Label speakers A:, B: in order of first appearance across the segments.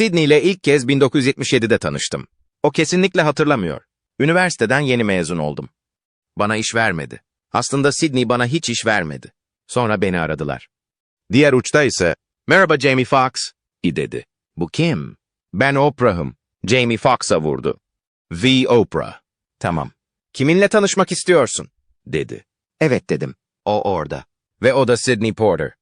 A: Sidney ile ilk kez 1977'de tanıştım. O kesinlikle hatırlamıyor. Üniversiteden yeni mezun oldum. Bana iş vermedi. Aslında Sidney bana hiç iş vermedi. Sonra beni aradılar. Diğer uçta ise, merhaba Jamie Foxx, i dedi. Bu kim? Ben Oprah'ım. Jamie Foxx'a vurdu. The Oprah. Tamam. Kiminle tanışmak istiyorsun? dedi. Evet dedim. O orada. Ve o da Sidney Porter.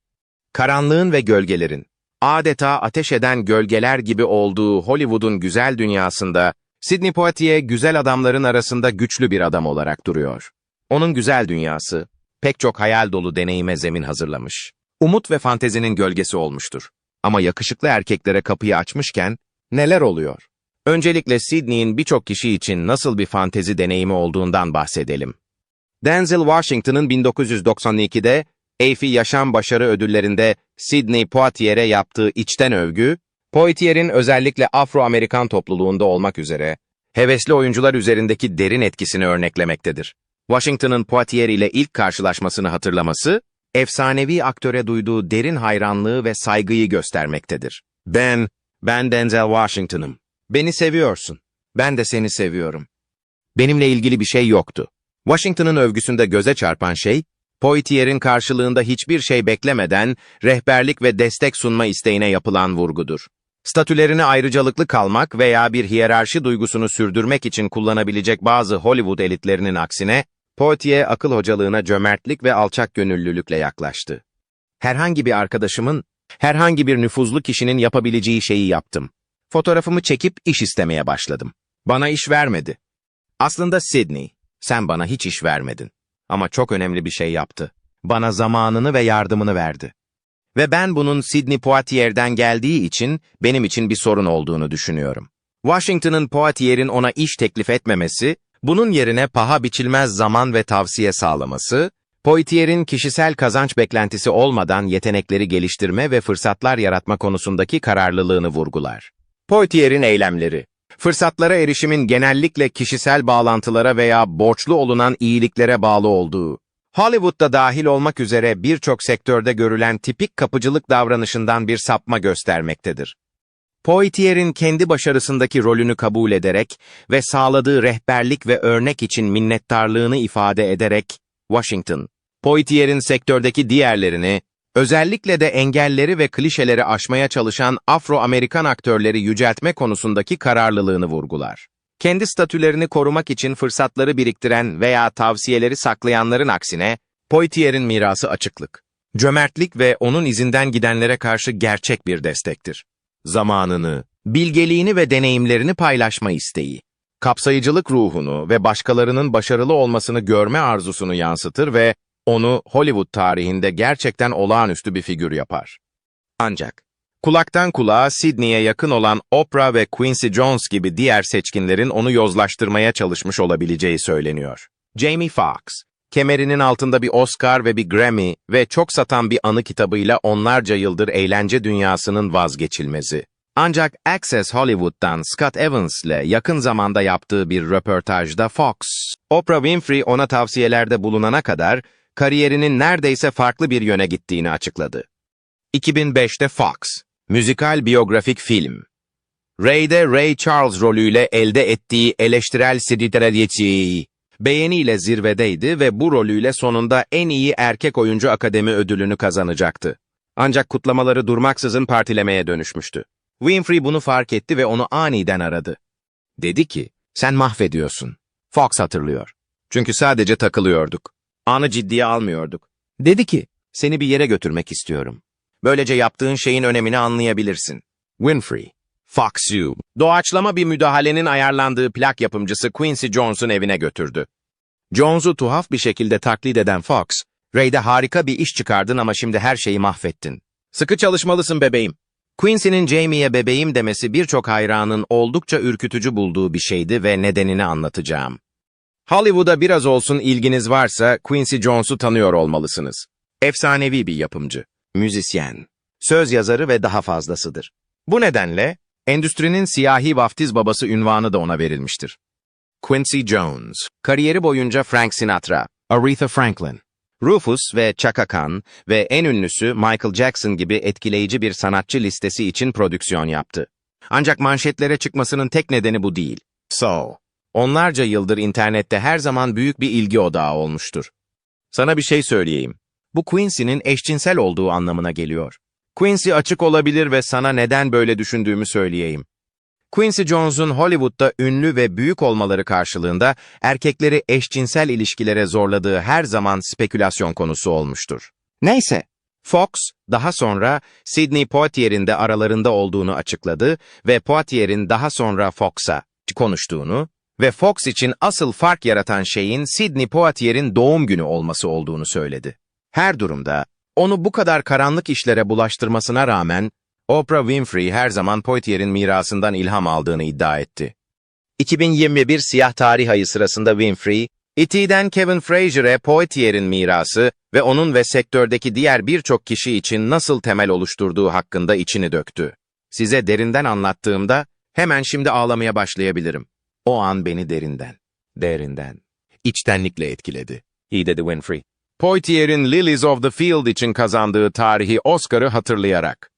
A: Karanlığın ve gölgelerin, adeta ateş eden gölgeler gibi olduğu Hollywood'un güzel dünyasında, Sidney Poitier güzel adamların arasında güçlü bir adam olarak duruyor. Onun güzel dünyası, pek çok hayal dolu deneyime zemin hazırlamış. Umut ve fantezinin gölgesi olmuştur. Ama yakışıklı erkeklere kapıyı açmışken neler oluyor? Öncelikle Sidney'in birçok kişi için nasıl bir fantezi deneyimi olduğundan bahsedelim. Denzel Washington'ın 1992'de Eiffel Yaşam Başarı Ödülleri'nde Sidney Poitier'e yaptığı içten övgü, Poitier'in özellikle Afro-Amerikan topluluğunda olmak üzere, hevesli oyuncular üzerindeki derin etkisini örneklemektedir. Washington'ın Poitier ile ilk karşılaşmasını hatırlaması, efsanevi aktöre duyduğu derin hayranlığı ve saygıyı göstermektedir. Ben, ben Denzel Washington'ım. Beni seviyorsun. Ben de seni seviyorum. Benimle ilgili bir şey yoktu. Washington'ın övgüsünde göze çarpan şey, Poitier'in karşılığında hiçbir şey beklemeden rehberlik ve destek sunma isteğine yapılan vurgudur. Statülerini ayrıcalıklı kalmak veya bir hiyerarşi duygusunu sürdürmek için kullanabilecek bazı Hollywood elitlerinin aksine, Poitier akıl hocalığına cömertlik ve alçak gönüllülükle yaklaştı. Herhangi bir arkadaşımın, herhangi bir nüfuzlu kişinin yapabileceği şeyi yaptım. Fotoğrafımı çekip iş istemeye başladım. Bana iş vermedi. Aslında Sidney, sen bana hiç iş vermedin. Ama çok önemli bir şey yaptı. Bana zamanını ve yardımını verdi. Ve ben bunun Sidney Poitier'den geldiği için benim için bir sorun olduğunu düşünüyorum. Washington'ın Poitier'in ona iş teklif etmemesi, bunun yerine paha biçilmez zaman ve tavsiye sağlaması, Poitier'in kişisel kazanç beklentisi olmadan yetenekleri geliştirme ve fırsatlar yaratma konusundaki kararlılığını vurgular. Poitier'in eylemleri Fırsatlara erişimin genellikle kişisel bağlantılara veya borçlu olunan iyiliklere bağlı olduğu, Hollywood'da dahil olmak üzere birçok sektörde görülen tipik kapıcılık davranışından bir sapma göstermektedir. Poitier'in kendi başarısındaki rolünü kabul ederek ve sağladığı rehberlik ve örnek için minnettarlığını ifade ederek, Washington, Poitier'in sektördeki diğerlerini, özellikle de engelleri ve klişeleri aşmaya çalışan Afro-Amerikan aktörleri yüceltme konusundaki kararlılığını vurgular. Kendi statülerini korumak için fırsatları biriktiren veya tavsiyeleri saklayanların aksine, Poitier'in mirası açıklık, cömertlik ve onun izinden gidenlere karşı gerçek bir destektir. Zamanını, bilgeliğini ve deneyimlerini paylaşma isteği, kapsayıcılık ruhunu ve başkalarının başarılı olmasını görme arzusunu yansıtır ve onu Hollywood tarihinde gerçekten olağanüstü bir figür yapar. Ancak, kulaktan kulağa Sidney'e yakın olan Oprah ve Quincy Jones gibi diğer seçkinlerin onu yozlaştırmaya çalışmış olabileceği söyleniyor. Jamie Foxx, kemerinin altında bir Oscar ve bir Grammy ve çok satan bir anı kitabıyla onlarca yıldır eğlence dünyasının vazgeçilmezi. Ancak Access Hollywood'dan Scott Evans ile yakın zamanda yaptığı bir röportajda Fox, Oprah Winfrey ona tavsiyelerde bulunana kadar kariyerinin neredeyse farklı bir yöne gittiğini açıkladı. 2005'te Fox, müzikal biyografik film. Ray'de Ray Charles rolüyle elde ettiği eleştirel siditrelyetiyi beğeniyle zirvedeydi ve bu rolüyle sonunda en iyi erkek oyuncu akademi ödülünü kazanacaktı. Ancak kutlamaları durmaksızın partilemeye dönüşmüştü. Winfrey bunu fark etti ve onu aniden aradı. Dedi ki, sen mahvediyorsun. Fox hatırlıyor. Çünkü sadece takılıyorduk. Anı ciddiye almıyorduk. Dedi ki, seni bir yere götürmek istiyorum. Böylece yaptığın şeyin önemini anlayabilirsin. Winfrey, Fox You, doğaçlama bir müdahalenin ayarlandığı plak yapımcısı Quincy Jones'un evine götürdü. Jones'u tuhaf bir şekilde taklit eden Fox, Ray'de harika bir iş çıkardın ama şimdi her şeyi mahvettin. Sıkı çalışmalısın bebeğim. Quincy'nin Jamie'ye bebeğim demesi birçok hayranın oldukça ürkütücü bulduğu bir şeydi ve nedenini anlatacağım. Hollywood'a biraz olsun ilginiz varsa Quincy Jones'u tanıyor olmalısınız. Efsanevi bir yapımcı, müzisyen, söz yazarı ve daha fazlasıdır. Bu nedenle endüstrinin siyahi vaftiz babası ünvanı da ona verilmiştir. Quincy Jones, kariyeri boyunca Frank Sinatra, Aretha Franklin, Rufus ve Chaka Khan ve en ünlüsü Michael Jackson gibi etkileyici bir sanatçı listesi için prodüksiyon yaptı. Ancak manşetlere çıkmasının tek nedeni bu değil. So, onlarca yıldır internette her zaman büyük bir ilgi odağı olmuştur. Sana bir şey söyleyeyim. Bu Quincy'nin eşcinsel olduğu anlamına geliyor. Quincy açık olabilir ve sana neden böyle düşündüğümü söyleyeyim. Quincy Jones'un Hollywood'da ünlü ve büyük olmaları karşılığında erkekleri eşcinsel ilişkilere zorladığı her zaman spekülasyon konusu olmuştur. Neyse, Fox daha sonra Sidney Poitier'in de aralarında olduğunu açıkladı ve Poitier'in daha sonra Fox'a konuştuğunu ve Fox için asıl fark yaratan şeyin Sidney Poitier'in doğum günü olması olduğunu söyledi. Her durumda onu bu kadar karanlık işlere bulaştırmasına rağmen Oprah Winfrey her zaman Poitier'in mirasından ilham aldığını iddia etti. 2021 Siyah Tarih Ayı sırasında Winfrey, E.T.'den Kevin Frazier'e Poitier'in mirası ve onun ve sektördeki diğer birçok kişi için nasıl temel oluşturduğu hakkında içini döktü. Size derinden anlattığımda hemen şimdi ağlamaya başlayabilirim. O an beni derinden, derinden, içtenlikle etkiledi. İyi dedi Winfrey. Poitier'in Lilies of the Field için kazandığı tarihi Oscar'ı hatırlayarak.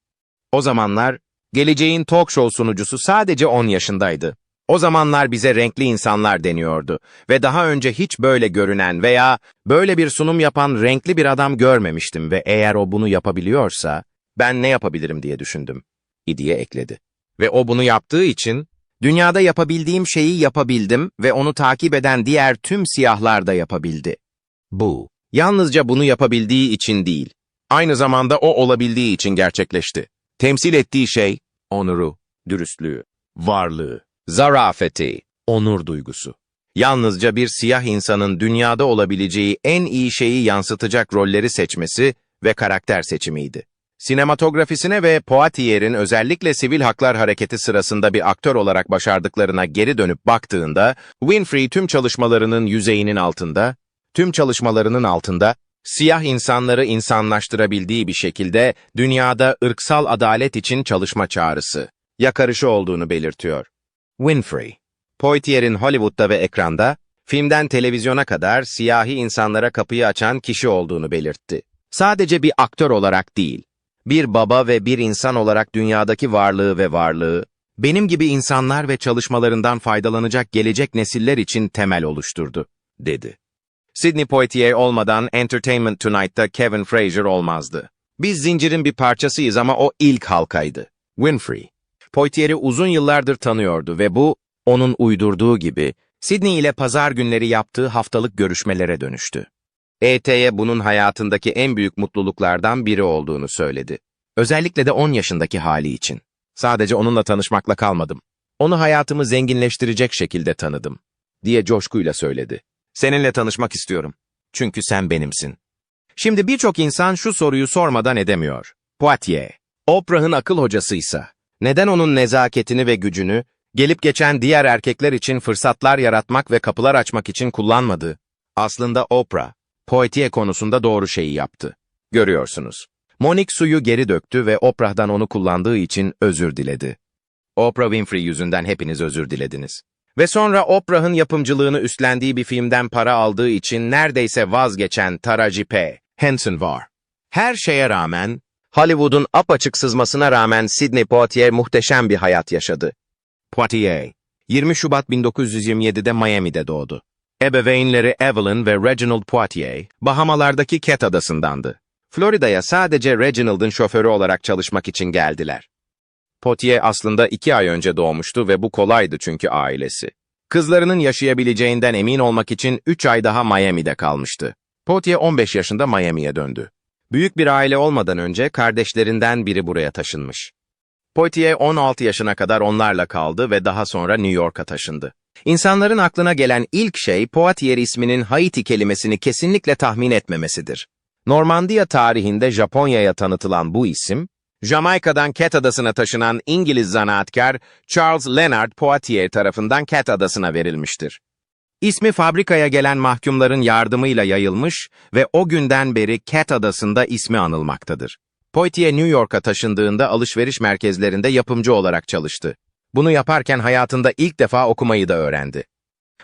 A: O zamanlar, geleceğin talk show sunucusu sadece 10 yaşındaydı. O zamanlar bize renkli insanlar deniyordu ve daha önce hiç böyle görünen veya böyle bir sunum yapan renkli bir adam görmemiştim ve eğer o bunu yapabiliyorsa, ben ne yapabilirim diye düşündüm. İdiye ekledi. Ve o bunu yaptığı için, dünyada yapabildiğim şeyi yapabildim ve onu takip eden diğer tüm siyahlar da yapabildi. Bu, yalnızca bunu yapabildiği için değil, aynı zamanda o olabildiği için gerçekleşti. Temsil ettiği şey, onuru, dürüstlüğü, varlığı, zarafeti, onur duygusu. Yalnızca bir siyah insanın dünyada olabileceği en iyi şeyi yansıtacak rolleri seçmesi ve karakter seçimiydi. Sinematografisine ve Poitier'in özellikle sivil haklar hareketi sırasında bir aktör olarak başardıklarına geri dönüp baktığında, Winfrey tüm çalışmalarının yüzeyinin altında, tüm çalışmalarının altında, siyah insanları insanlaştırabildiği bir şekilde dünyada ırksal adalet için çalışma çağrısı, yakarışı olduğunu belirtiyor. Winfrey, Poitier'in Hollywood'da ve ekranda, filmden televizyona kadar siyahi insanlara kapıyı açan kişi olduğunu belirtti. Sadece bir aktör olarak değil, bir baba ve bir insan olarak dünyadaki varlığı ve varlığı, benim gibi insanlar ve çalışmalarından faydalanacak gelecek nesiller için temel oluşturdu, dedi. Sidney Poitier olmadan Entertainment Tonight'ta Kevin Frazier olmazdı. Biz zincirin bir parçasıyız ama o ilk halkaydı. Winfrey. Poitier'i uzun yıllardır tanıyordu ve bu, onun uydurduğu gibi, Sidney ile pazar günleri yaptığı haftalık görüşmelere dönüştü. ET'ye bunun hayatındaki en büyük mutluluklardan biri olduğunu söyledi. Özellikle de 10 yaşındaki hali için. Sadece onunla tanışmakla kalmadım. Onu hayatımı zenginleştirecek şekilde tanıdım, diye coşkuyla söyledi. Seninle tanışmak istiyorum. Çünkü sen benimsin. Şimdi birçok insan şu soruyu sormadan edemiyor. Poitier, Oprah'ın akıl hocasıysa, neden onun nezaketini ve gücünü, gelip geçen diğer erkekler için fırsatlar yaratmak ve kapılar açmak için kullanmadı? Aslında Oprah, Poitier konusunda doğru şeyi yaptı. Görüyorsunuz. Monique suyu geri döktü ve Oprah'dan onu kullandığı için özür diledi. Oprah Winfrey yüzünden hepiniz özür dilediniz. Ve sonra Oprah'ın yapımcılığını üstlendiği bir filmden para aldığı için neredeyse vazgeçen Taraji P. Henson var. Her şeye rağmen, Hollywood'un apaçık sızmasına rağmen Sidney Poitier muhteşem bir hayat yaşadı. Poitier, 20 Şubat 1927'de Miami'de doğdu. Ebeveynleri Evelyn ve Reginald Poitier, Bahamalardaki Cat Adası'ndandı. Florida'ya sadece Reginald'ın şoförü olarak çalışmak için geldiler. Potier aslında iki ay önce doğmuştu ve bu kolaydı çünkü ailesi. Kızlarının yaşayabileceğinden emin olmak için üç ay daha Miami'de kalmıştı. Potier 15 yaşında Miami'ye döndü. Büyük bir aile olmadan önce kardeşlerinden biri buraya taşınmış. Poitier 16 yaşına kadar onlarla kaldı ve daha sonra New York'a taşındı. İnsanların aklına gelen ilk şey Poitier isminin Haiti kelimesini kesinlikle tahmin etmemesidir. Normandiya tarihinde Japonya'ya tanıtılan bu isim, Jamaika'dan Cat Adası'na taşınan İngiliz zanaatkar Charles Leonard Poitier tarafından Cat Adası'na verilmiştir. İsmi fabrikaya gelen mahkumların yardımıyla yayılmış ve o günden beri Cat Adası'nda ismi anılmaktadır. Poitier New York'a taşındığında alışveriş merkezlerinde yapımcı olarak çalıştı. Bunu yaparken hayatında ilk defa okumayı da öğrendi.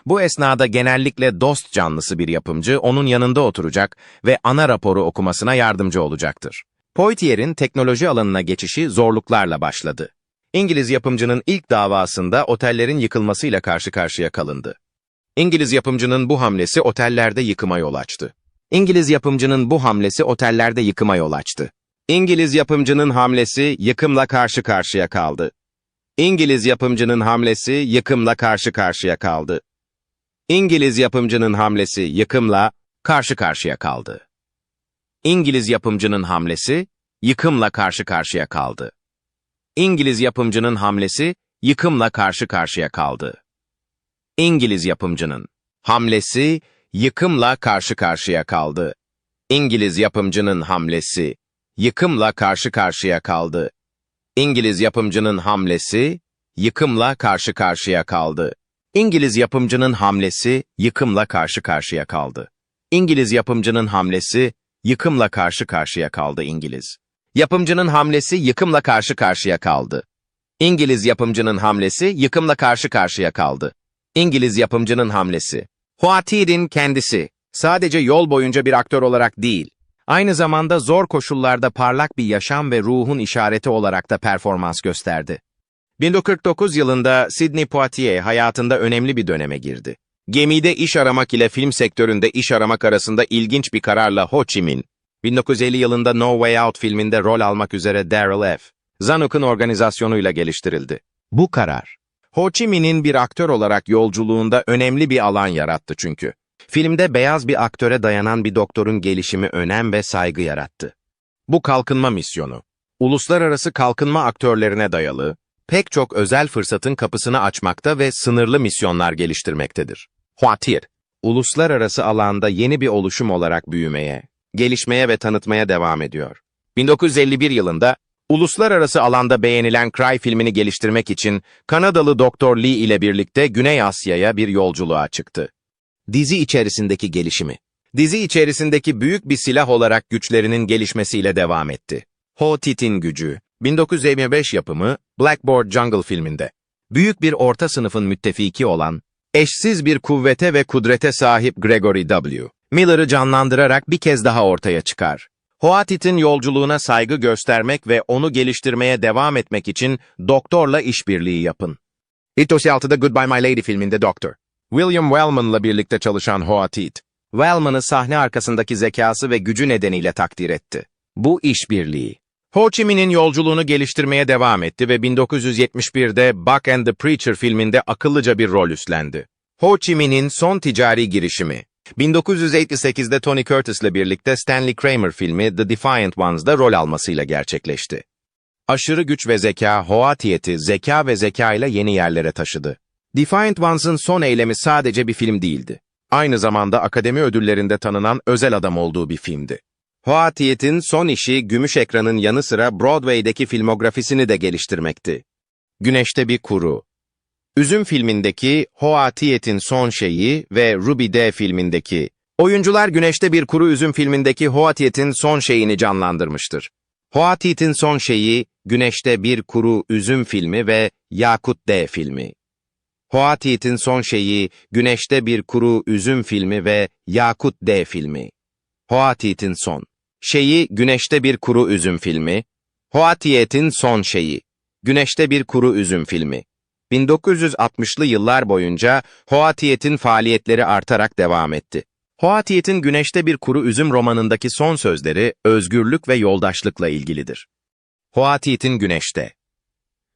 A: Bu esnada genellikle dost canlısı bir yapımcı onun yanında oturacak ve ana raporu okumasına yardımcı olacaktır. Poitier'in teknoloji alanına geçişi zorluklarla başladı. İngiliz yapımcının ilk davasında otellerin yıkılmasıyla karşı karşıya kalındı. İngiliz yapımcının bu hamlesi otellerde yıkıma yol açtı. İngiliz yapımcının bu hamlesi otellerde yıkıma yol açtı. İngiliz yapımcının hamlesi yıkımla karşı karşıya kaldı. İngiliz yapımcının hamlesi yıkımla karşı karşıya kaldı. İngiliz yapımcının hamlesi yıkımla karşı karşıya kaldı. İngiliz yapımcının hamlesi yıkımla karşı karşıya kaldı. İngiliz yapımcının hamlesi yıkımla karşı karşıya kaldı. İngiliz yapımcının hamlesi yıkımla karşı karşıya kaldı. İngiliz yapımcının hamlesi yıkımla karşı karşıya kaldı. İngiliz yapımcının hamlesi yıkımla karşı karşıya kaldı. İngiliz yapımcının hamlesi yıkımla karşı karşıya kaldı. İngiliz yapımcının hamlesi yıkımla karşı karşıya kaldı İngiliz. Yapımcının hamlesi yıkımla karşı karşıya kaldı. İngiliz yapımcının hamlesi yıkımla karşı karşıya kaldı. İngiliz yapımcının hamlesi. Huatid'in kendisi sadece yol boyunca bir aktör olarak değil, aynı zamanda zor koşullarda parlak bir yaşam ve ruhun işareti olarak da performans gösterdi. 1949 yılında Sidney Poitier hayatında önemli bir döneme girdi. Gemide iş aramak ile film sektöründe iş aramak arasında ilginç bir kararla Ho Chi Minh, 1950 yılında No Way Out filminde rol almak üzere Daryl F. Zanuck'ın organizasyonuyla geliştirildi. Bu karar, Ho Chi Minh'in bir aktör olarak yolculuğunda önemli bir alan yarattı çünkü. Filmde beyaz bir aktöre dayanan bir doktorun gelişimi önem ve saygı yarattı. Bu kalkınma misyonu, uluslararası kalkınma aktörlerine dayalı, pek çok özel fırsatın kapısını açmakta ve sınırlı misyonlar geliştirmektedir. Huatir, uluslararası alanda yeni bir oluşum olarak büyümeye, gelişmeye ve tanıtmaya devam ediyor. 1951 yılında, uluslararası alanda beğenilen Cry filmini geliştirmek için Kanadalı Doktor Lee ile birlikte Güney Asya'ya bir yolculuğa çıktı. Dizi içerisindeki gelişimi. Dizi içerisindeki büyük bir silah olarak güçlerinin gelişmesiyle devam etti. Ho Tit'in gücü, 1925 yapımı Blackboard Jungle filminde. Büyük bir orta sınıfın müttefiki olan, eşsiz bir kuvvete ve kudrete sahip Gregory W. Miller'ı canlandırarak bir kez daha ortaya çıkar. Hoatit'in yolculuğuna saygı göstermek ve onu geliştirmeye devam etmek için doktorla işbirliği yapın. 1956'da Goodbye My Lady filminde Doktor. William Wellman'la birlikte çalışan Hoatit, Wellman'ı sahne arkasındaki zekası ve gücü nedeniyle takdir etti. Bu işbirliği, Ho Chi Minh'in yolculuğunu geliştirmeye devam etti ve 1971'de Buck and the Preacher filminde akıllıca bir rol üstlendi. Ho Chi Minh'in son ticari girişimi, 1958'de Tony Curtis'le birlikte Stanley Kramer filmi The Defiant Ones'da rol almasıyla gerçekleşti. Aşırı güç ve zeka, Hoatiyet'i zeka ve zeka ile yeni yerlere taşıdı. Defiant Ones'ın son eylemi sadece bir film değildi. Aynı zamanda akademi ödüllerinde tanınan özel adam olduğu bir filmdi. Hoatiyet'in son işi gümüş ekranın yanı sıra Broadway'deki filmografisini de geliştirmekti. Güneşte bir kuru. Üzüm filmindeki Hoatiyet'in son şeyi ve Ruby D filmindeki Oyuncular Güneşte Bir Kuru Üzüm filmindeki Hoatiyet'in son şeyini canlandırmıştır. Hoatiyet'in son şeyi Güneşte Bir Kuru Üzüm filmi ve Yakut D filmi. Hoatiyet'in son şeyi Güneşte Bir Kuru Üzüm filmi ve Yakut D filmi. Hoatiyet'in son şeyi Güneşte Bir Kuru Üzüm filmi. Hoatiyet'in son şeyi Güneşte Bir Kuru Üzüm filmi. 1960'lı yıllar boyunca Hoatiyet'in faaliyetleri artarak devam etti. Hoatiyet'in Güneşte Bir Kuru Üzüm romanındaki son sözleri özgürlük ve yoldaşlıkla ilgilidir. Hoatiyet'in Güneşte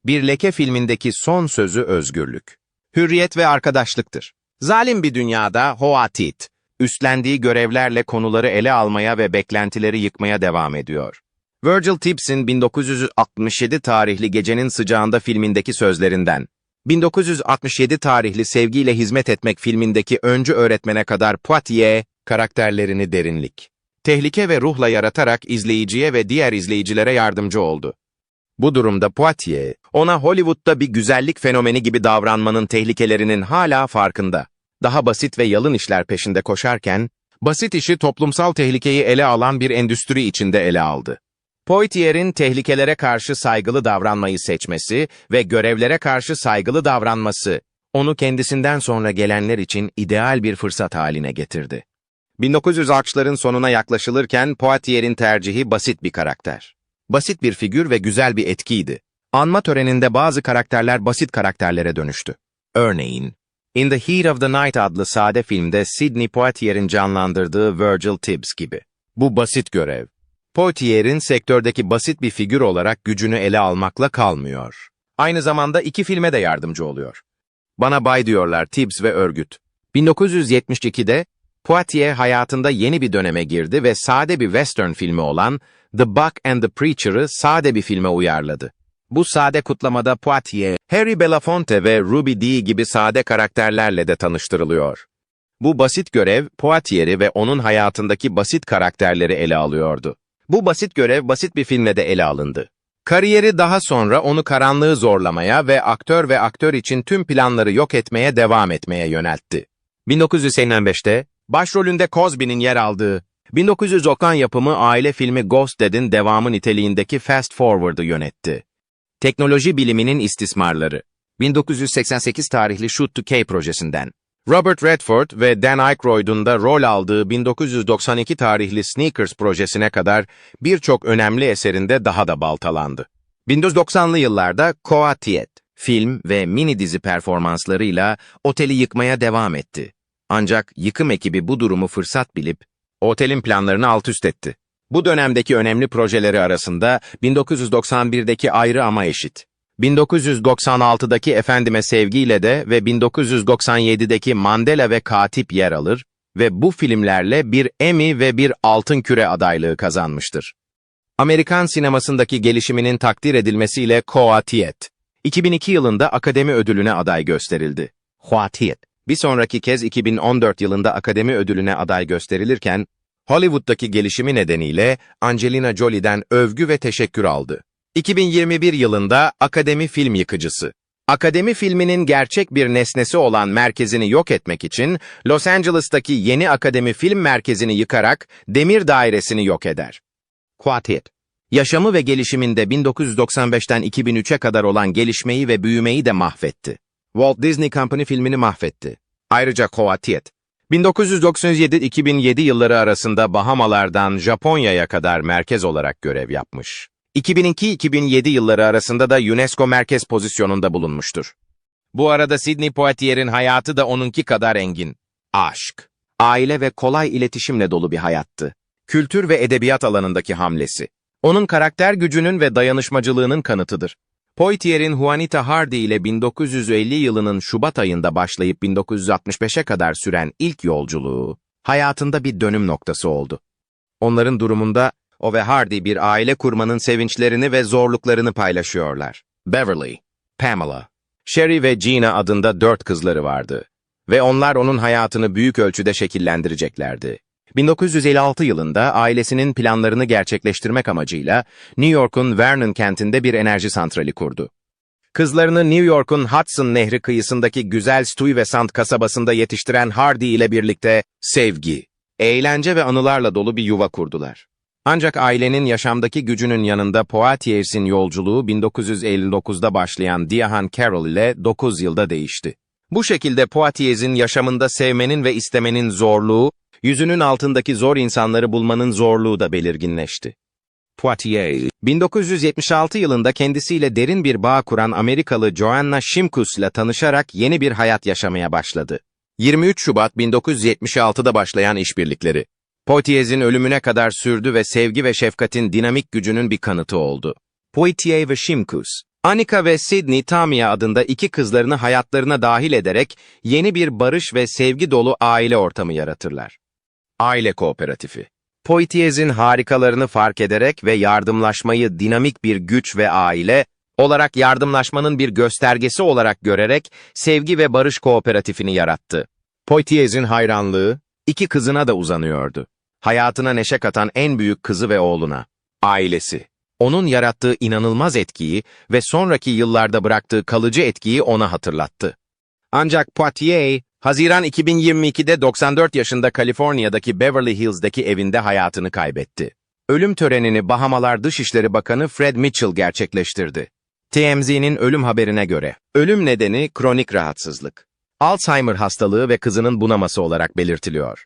A: Bir Leke filmindeki son sözü özgürlük. Hürriyet ve arkadaşlıktır. Zalim bir dünyada Hoatiyet, üstlendiği görevlerle konuları ele almaya ve beklentileri yıkmaya devam ediyor. Virgil Tibbs'in 1967 tarihli Gecenin Sıcağında filmindeki sözlerinden, 1967 tarihli Sevgiyle Hizmet Etmek filmindeki öncü öğretmene kadar Poitier, karakterlerini derinlik, tehlike ve ruhla yaratarak izleyiciye ve diğer izleyicilere yardımcı oldu. Bu durumda Poitier, ona Hollywood'da bir güzellik fenomeni gibi davranmanın tehlikelerinin hala farkında. Daha basit ve yalın işler peşinde koşarken, basit işi toplumsal tehlikeyi ele alan bir endüstri içinde ele aldı. Poitier'in tehlikelere karşı saygılı davranmayı seçmesi ve görevlere karşı saygılı davranması, onu kendisinden sonra gelenler için ideal bir fırsat haline getirdi. 1960'ların sonuna yaklaşılırken Poitier'in tercihi basit bir karakter. Basit bir figür ve güzel bir etkiydi. Anma töreninde bazı karakterler basit karakterlere dönüştü. Örneğin, In the Heat of the Night adlı sade filmde Sidney Poitier'in canlandırdığı Virgil Tibbs gibi. Bu basit görev. Poitier'in sektördeki basit bir figür olarak gücünü ele almakla kalmıyor. Aynı zamanda iki filme de yardımcı oluyor. Bana bay diyorlar Tibbs ve örgüt. 1972'de Poitier hayatında yeni bir döneme girdi ve sade bir western filmi olan The Buck and the Preacher'ı sade bir filme uyarladı. Bu sade kutlamada Poitier, Harry Belafonte ve Ruby Dee gibi sade karakterlerle de tanıştırılıyor. Bu basit görev, Poitier'i ve onun hayatındaki basit karakterleri ele alıyordu. Bu basit görev basit bir filmle de ele alındı. Kariyeri daha sonra onu karanlığı zorlamaya ve aktör ve aktör için tüm planları yok etmeye devam etmeye yöneltti. 1985'te, başrolünde Cosby'nin yer aldığı, 1990 yapımı aile filmi Ghosted'in devamı niteliğindeki Fast Forward'ı yönetti. Teknoloji biliminin istismarları. 1988 tarihli Shoot to K projesinden. Robert Redford ve Dan Aykroyd'un da rol aldığı 1992 tarihli Sneakers projesine kadar birçok önemli eserinde daha da baltalandı. 1990'lı yıllarda Koa Tiet, film ve mini dizi performanslarıyla oteli yıkmaya devam etti. Ancak yıkım ekibi bu durumu fırsat bilip otelin planlarını alt üst etti. Bu dönemdeki önemli projeleri arasında 1991'deki Ayrı Ama Eşit, 1996'daki Efendime Sevgiyle de ve 1997'deki Mandela ve Katip yer alır ve bu filmlerle bir Emmy ve bir Altın Küre adaylığı kazanmıştır. Amerikan sinemasındaki gelişiminin takdir edilmesiyle Koa Tiet, 2002 yılında Akademi Ödülüne aday gösterildi. Hua Tiet, bir sonraki kez 2014 yılında Akademi Ödülüne aday gösterilirken, Hollywood'daki gelişimi nedeniyle Angelina Jolie'den övgü ve teşekkür aldı. 2021 yılında Akademi Film Yıkıcısı. Akademi filminin gerçek bir nesnesi olan merkezini yok etmek için Los Angeles'taki yeni Akademi Film Merkezi'ni yıkarak Demir Dairesi'ni yok eder. Quartet. Yaşamı ve gelişiminde 1995'ten 2003'e kadar olan gelişmeyi ve büyümeyi de mahvetti. Walt Disney Company filmini mahvetti. Ayrıca Quartet. 1997-2007 yılları arasında Bahamalardan Japonya'ya kadar merkez olarak görev yapmış. 2002-2007 yılları arasında da UNESCO merkez pozisyonunda bulunmuştur. Bu arada Sidney Poitier'in hayatı da onunki kadar engin. Aşk, aile ve kolay iletişimle dolu bir hayattı. Kültür ve edebiyat alanındaki hamlesi. Onun karakter gücünün ve dayanışmacılığının kanıtıdır. Poitier'in Juanita Hardy ile 1950 yılının Şubat ayında başlayıp 1965'e kadar süren ilk yolculuğu, hayatında bir dönüm noktası oldu. Onların durumunda o ve Hardy bir aile kurmanın sevinçlerini ve zorluklarını paylaşıyorlar. Beverly, Pamela, Sherry ve Gina adında dört kızları vardı. Ve onlar onun hayatını büyük ölçüde şekillendireceklerdi. 1956 yılında ailesinin planlarını gerçekleştirmek amacıyla New York'un Vernon kentinde bir enerji santrali kurdu. Kızlarını New York'un Hudson Nehri kıyısındaki güzel Stuyvesant kasabasında yetiştiren Hardy ile birlikte sevgi, eğlence ve anılarla dolu bir yuva kurdular. Ancak ailenin yaşamdaki gücünün yanında Poitiers'in yolculuğu 1959'da başlayan Diahan Carroll ile 9 yılda değişti. Bu şekilde Poitiers'in yaşamında sevmenin ve istemenin zorluğu, yüzünün altındaki zor insanları bulmanın zorluğu da belirginleşti. Poitiers, 1976 yılında kendisiyle derin bir bağ kuran Amerikalı Joanna Shimkus ile tanışarak yeni bir hayat yaşamaya başladı. 23 Şubat 1976'da başlayan işbirlikleri, Poitiers'in ölümüne kadar sürdü ve sevgi ve şefkatin dinamik gücünün bir kanıtı oldu. Poitiers ve Shimkus, Annika ve Sydney Tamia adında iki kızlarını hayatlarına dahil ederek yeni bir barış ve sevgi dolu aile ortamı yaratırlar. Aile Kooperatifi Poitiers'in harikalarını fark ederek ve yardımlaşmayı dinamik bir güç ve aile olarak yardımlaşmanın bir göstergesi olarak görerek sevgi ve barış kooperatifini yarattı. Poitiers'in hayranlığı iki kızına da uzanıyordu. Hayatına neşe katan en büyük kızı ve oğluna, ailesi. Onun yarattığı inanılmaz etkiyi ve sonraki yıllarda bıraktığı kalıcı etkiyi ona hatırlattı. Ancak Poitier, Haziran 2022'de 94 yaşında Kaliforniya'daki Beverly Hills'daki evinde hayatını kaybetti. Ölüm törenini Bahamalar Dışişleri Bakanı Fred Mitchell gerçekleştirdi. TMZ'nin ölüm haberine göre, ölüm nedeni kronik rahatsızlık. Alzheimer hastalığı ve kızının bunaması olarak belirtiliyor.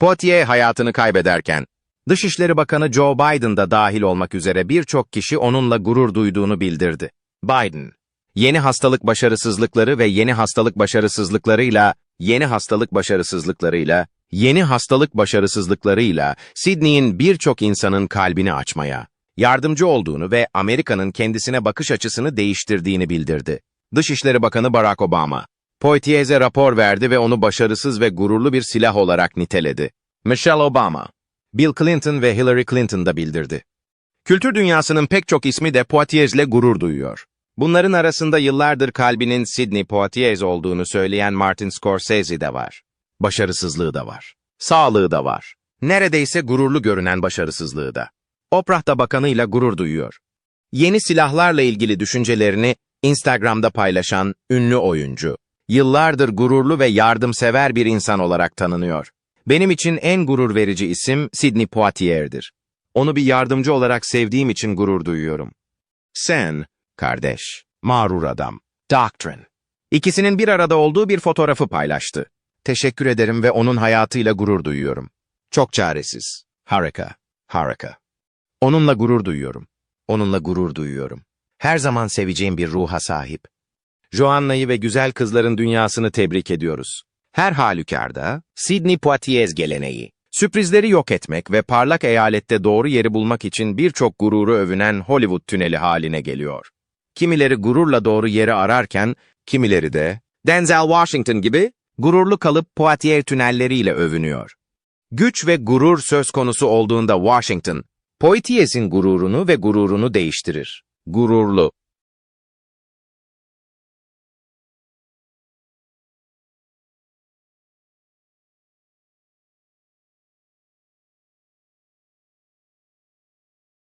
A: Poitier hayatını kaybederken, Dışişleri Bakanı Joe Biden da dahil olmak üzere birçok kişi onunla gurur duyduğunu bildirdi. Biden. Yeni hastalık başarısızlıkları ve yeni hastalık başarısızlıklarıyla, yeni hastalık başarısızlıklarıyla, yeni hastalık başarısızlıklarıyla Sydney'in birçok insanın kalbini açmaya, yardımcı olduğunu ve Amerika'nın kendisine bakış açısını değiştirdiğini bildirdi. Dışişleri Bakanı Barack Obama, Poitiez'e rapor verdi ve onu başarısız ve gururlu bir silah olarak niteledi. Michelle Obama, Bill Clinton ve Hillary Clinton da bildirdi. Kültür dünyasının pek çok ismi de Poitiez'le gurur duyuyor. Bunların arasında yıllardır kalbinin Sidney Poitiez olduğunu söyleyen Martin Scorsese de var. Başarısızlığı da var. Sağlığı da var. Neredeyse gururlu görünen başarısızlığı da. Oprah da bakanıyla gurur duyuyor. Yeni silahlarla ilgili düşüncelerini Instagram'da paylaşan ünlü oyuncu, yıllardır gururlu ve yardımsever bir insan olarak tanınıyor. Benim için en gurur verici isim Sidney Poitier'dir. Onu bir yardımcı olarak sevdiğim için gurur duyuyorum. Sen, kardeş, mağrur adam, Doctrine. İkisinin bir arada olduğu bir fotoğrafı paylaştı. Teşekkür ederim ve onun hayatıyla gurur duyuyorum. Çok çaresiz. Harika, harika. Onunla gurur duyuyorum. Onunla gurur duyuyorum. Her zaman seveceğim bir ruha sahip. Joanna'yı ve güzel kızların dünyasını tebrik ediyoruz. Her halükarda Sidney Poitiers geleneği, sürprizleri yok etmek ve parlak eyalette doğru yeri bulmak için birçok gururu övünen Hollywood tüneli haline geliyor. Kimileri gururla doğru yeri ararken, kimileri de Denzel Washington gibi gururlu kalıp Poitiers tünelleriyle övünüyor. Güç ve gurur söz konusu olduğunda Washington, Poities'in gururunu ve gururunu değiştirir. Gururlu,